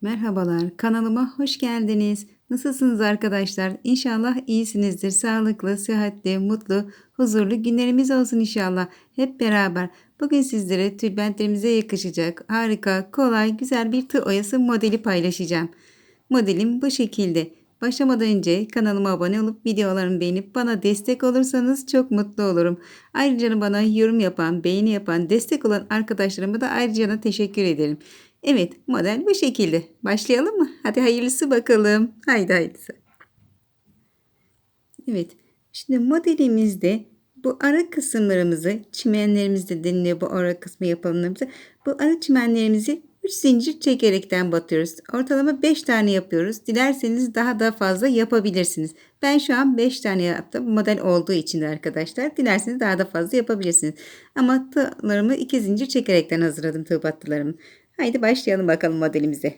Merhabalar, kanalıma hoş geldiniz. Nasılsınız arkadaşlar? İnşallah iyisinizdir. Sağlıklı, sıhhatli, mutlu, huzurlu günlerimiz olsun inşallah. Hep beraber. Bugün sizlere tülbentlerimize yakışacak harika, kolay, güzel bir tığ oyası modeli paylaşacağım. Modelim bu şekilde. Başlamadan önce kanalıma abone olup videolarımı beğenip bana destek olursanız çok mutlu olurum. Ayrıca bana yorum yapan, beğeni yapan, destek olan arkadaşlarıma da ayrıca teşekkür ederim. Evet model bu şekilde. Başlayalım mı? Hadi hayırlısı bakalım. Haydi hayırlısı. Evet. Şimdi modelimizde bu ara kısımlarımızı çimenlerimizde deniliyor bu ara kısmı yapılanlarımızı. Bu ara çimenlerimizi 3 zincir çekerekten batıyoruz. Ortalama 5 tane yapıyoruz. Dilerseniz daha da fazla yapabilirsiniz. Ben şu an 5 tane yaptım. Model olduğu için de arkadaşlar. Dilerseniz daha da fazla yapabilirsiniz. Ama tığlarımı 2 zincir çekerekten hazırladım tığ battılarımı. Haydi başlayalım bakalım modelimize.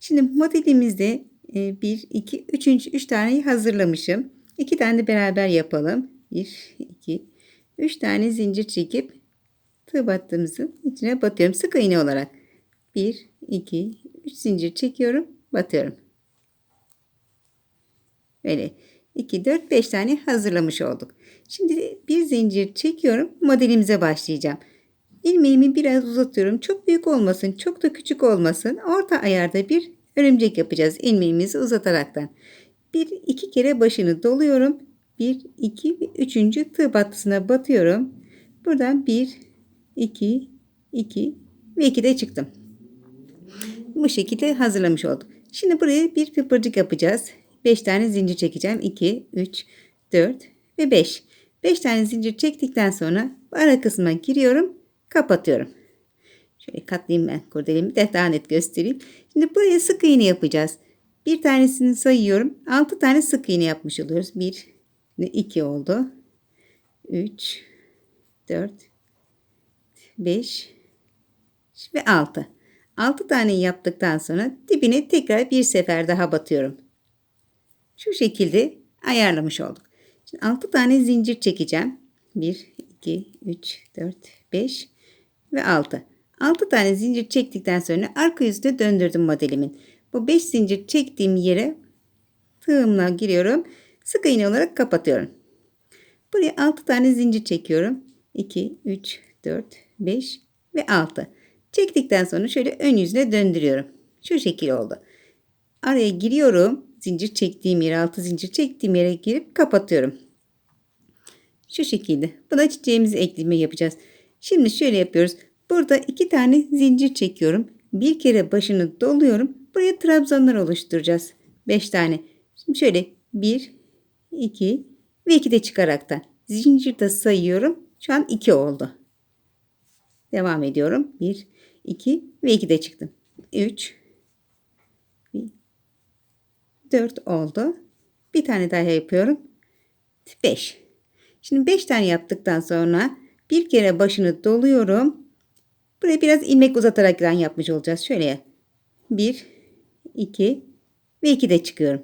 Şimdi modelimizde 1, 2, 3. 3 taneyi hazırlamışım. 2 tane de beraber yapalım. 1, 2, 3 tane zincir çekip tığ battığımızın içine batıyorum. Sık iğne olarak. 1, 2, 3 zincir çekiyorum. Batıyorum. Böyle 2, 4, 5 tane hazırlamış olduk. Şimdi bir zincir çekiyorum. Modelimize başlayacağım. İlmeğimi biraz uzatıyorum. Çok büyük olmasın, çok da küçük olmasın. Orta ayarda bir örümcek yapacağız ilmeğimizi uzataraktan. Bir iki kere başını doluyorum. Bir, iki ve üçüncü tığ battısına batıyorum. Buradan bir, iki, iki ve iki de çıktım. Bu şekilde hazırlamış olduk. Şimdi buraya bir pıpırcık yapacağız. 5 tane zincir çekeceğim. 2, 3, 4 ve 5. 5 tane zincir çektikten sonra ara kısmına giriyorum kapatıyorum. Şöyle katlayayım ben kurdelemi de daha net göstereyim. Şimdi buraya sık iğne yapacağız. Bir tanesini sayıyorum. 6 tane sık iğne yapmış oluyoruz. 1 2 oldu. 3 4 5 ve 6. 6 tane yaptıktan sonra dibine tekrar bir sefer daha batıyorum. Şu şekilde ayarlamış olduk. Şimdi 6 tane zincir çekeceğim. 1 2 3 4 5 ve 6. 6 tane zincir çektikten sonra arka yüzüne döndürdüm modelimin. Bu 5 zincir çektiğim yere tığımla giriyorum. Sık iğne olarak kapatıyorum. Buraya 6 tane zincir çekiyorum. 2, 3, 4, 5 ve 6. Çektikten sonra şöyle ön yüzüne döndürüyorum. Şu şekil oldu. Araya giriyorum. Zincir çektiğim yere 6 zincir çektiğim yere girip kapatıyorum. Şu şekilde. Buna çiçeğimizi ekleme yapacağız. Şimdi şöyle yapıyoruz. Burada iki tane zincir çekiyorum. Bir kere başını doluyorum. Buraya trabzanlar oluşturacağız. Beş tane. Şimdi şöyle bir, iki ve iki de çıkaraktan. Zincir de sayıyorum. Şu an iki oldu. Devam ediyorum. Bir, iki ve iki de çıktım. Üç, dört oldu. Bir tane daha yapıyorum. Beş. Şimdi beş tane yaptıktan sonra bir kere başını doluyorum. Buraya biraz ilmek uzatarak yapmış olacağız. Şöyle 1, 2 ve 2 de çıkıyorum.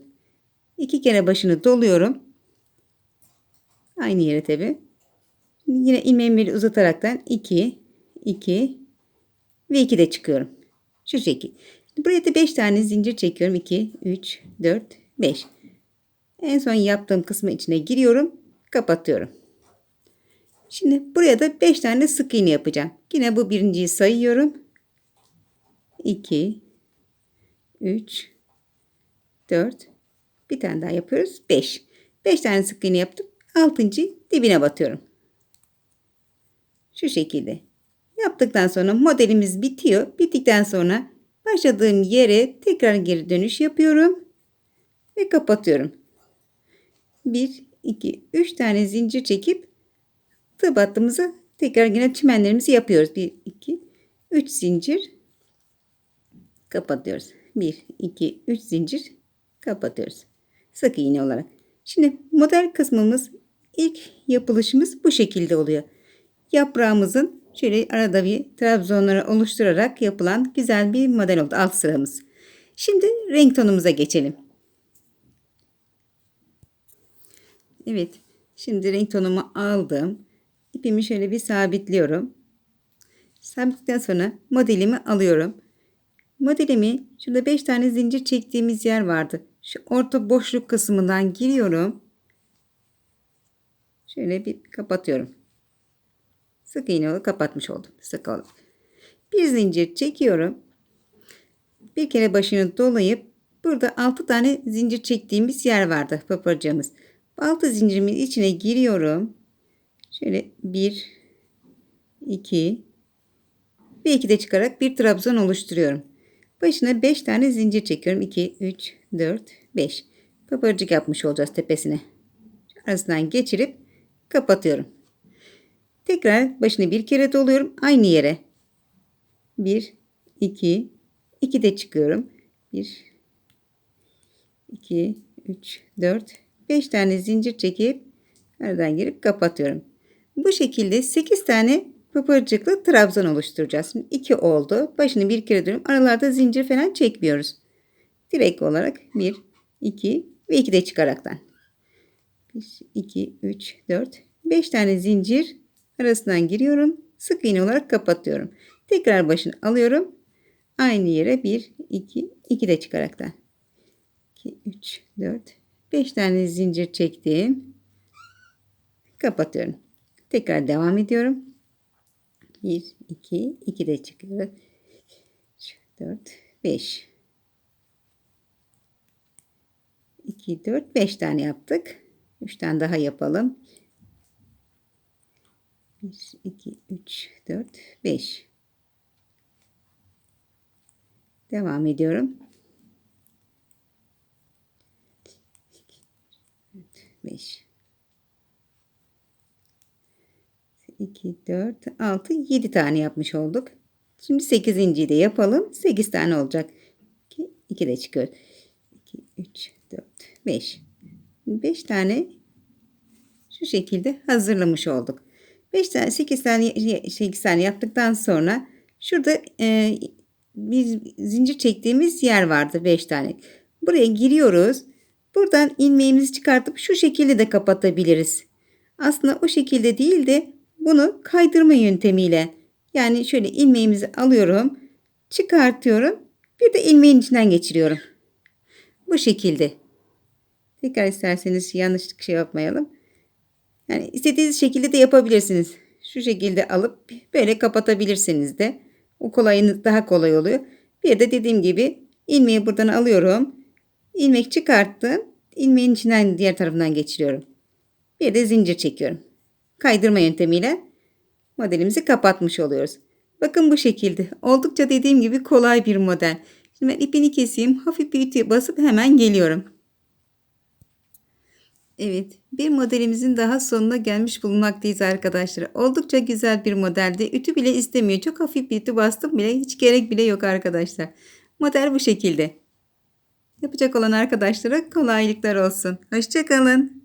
2 kere başını doluyorum. Aynı yere tabi. Yine ilmeğimi uzataraktan 2, 2 ve 2 de çıkıyorum. Şu şekil. Buraya da 5 tane zincir çekiyorum. 2, 3, 4, 5. En son yaptığım kısmı içine giriyorum. Kapatıyorum. Şimdi buraya da 5 tane sık iğne yapacağım. Yine bu birinciyi sayıyorum. 2 3 4 bir tane daha yapıyoruz. 5. 5 tane sık iğne yaptım. 6. dibine batıyorum. Şu şekilde. Yaptıktan sonra modelimiz bitiyor. Bittikten sonra başladığım yere tekrar geri dönüş yapıyorum ve kapatıyorum. 1 2 3 tane zincir çekip tığ battığımızı tekrar yine çimenlerimizi yapıyoruz. 1, 2, 3 zincir kapatıyoruz. 1, 2, 3 zincir kapatıyoruz. Sık iğne olarak. Şimdi model kısmımız ilk yapılışımız bu şekilde oluyor. Yaprağımızın şöyle arada bir trabzonları oluşturarak yapılan güzel bir model oldu. Alt sıramız. Şimdi renk tonumuza geçelim. Evet. Şimdi renk tonumu aldım. İpimi şöyle bir sabitliyorum. Sabitledikten sonra modelimi alıyorum. modelimi şurada 5 tane zincir çektiğimiz yer vardı. Şu orta boşluk kısmından giriyorum. Şöyle bir kapatıyorum. Sık iğne kapatmış oldum. Sık oldu. Bir zincir çekiyorum. Bir kere başını dolayıp burada 6 tane zincir çektiğimiz yer vardı papırcamız. 6 zincirimin içine giriyorum. Şöyle 1 2 ve 2 de çıkarak bir trabzan oluşturuyorum. Başına 5 tane zincir çekiyorum. 2 3 4 5. Papırcık yapmış olacağız tepesine. Arasından geçirip kapatıyorum. Tekrar başını bir kere doluyorum aynı yere. 1 2 2 de çıkıyorum. 1 2 3 4 5 tane zincir çekip aradan girip kapatıyorum. Bu şekilde 8 tane pıpırcıklı trabzan oluşturacağız. Şimdi 2 oldu. Başını bir kere dönüyorum. Aralarda zincir falan çekmiyoruz. Direkt olarak 1 2 ve 2 de çıkaraktan. 1 2 3 4 5 tane zincir arasından giriyorum. Sık iğne olarak kapatıyorum. Tekrar başını alıyorum. Aynı yere 1 2 2 de çıkaraktan. 2 3 4 5 tane zincir çektim. Kapatıyorum. Tekrar devam ediyorum. 1 2 2 de çıkıyor. 3 4 5 2 4 5 tane yaptık. 3 tane daha yapalım. 1 2 3 4 5 Devam ediyorum. 5 2 4 6 7 tane yapmış olduk. Şimdi 8. de yapalım. 8 tane olacak. 2, 2 de çıkıyor. 2 3 4 5 5 tane şu şekilde hazırlamış olduk. 5 tane 8 tane 8 tane yaptıktan sonra şurada e, bir zincir çektiğimiz yer vardı 5 tane. Buraya giriyoruz. Buradan ilmeğimizi çıkartıp şu şekilde de kapatabiliriz. Aslında o şekilde değil de bunu kaydırma yöntemiyle yani şöyle ilmeğimizi alıyorum, çıkartıyorum, bir de ilmeğin içinden geçiriyorum. Bu şekilde. Tekrar isterseniz yanlışlık şey yapmayalım. Yani istediğiniz şekilde de yapabilirsiniz. Şu şekilde alıp böyle kapatabilirsiniz de. O kolayınız daha kolay oluyor. Bir de dediğim gibi ilmeği buradan alıyorum. İlmek çıkarttım. İlmeğin içinden diğer tarafından geçiriyorum. Bir de zincir çekiyorum. Kaydırma yöntemiyle modelimizi kapatmış oluyoruz. Bakın bu şekilde. Oldukça dediğim gibi kolay bir model. Şimdi ben ipini keseyim. Hafif bir ütüye basıp hemen geliyorum. Evet, bir modelimizin daha sonuna gelmiş bulunmaktayız arkadaşlar. Oldukça güzel bir modeldi. Ütü bile istemiyor. Çok hafif bir ütü bastım bile hiç gerek bile yok arkadaşlar. Model bu şekilde. Yapacak olan arkadaşlara kolaylıklar olsun. Hoşçakalın.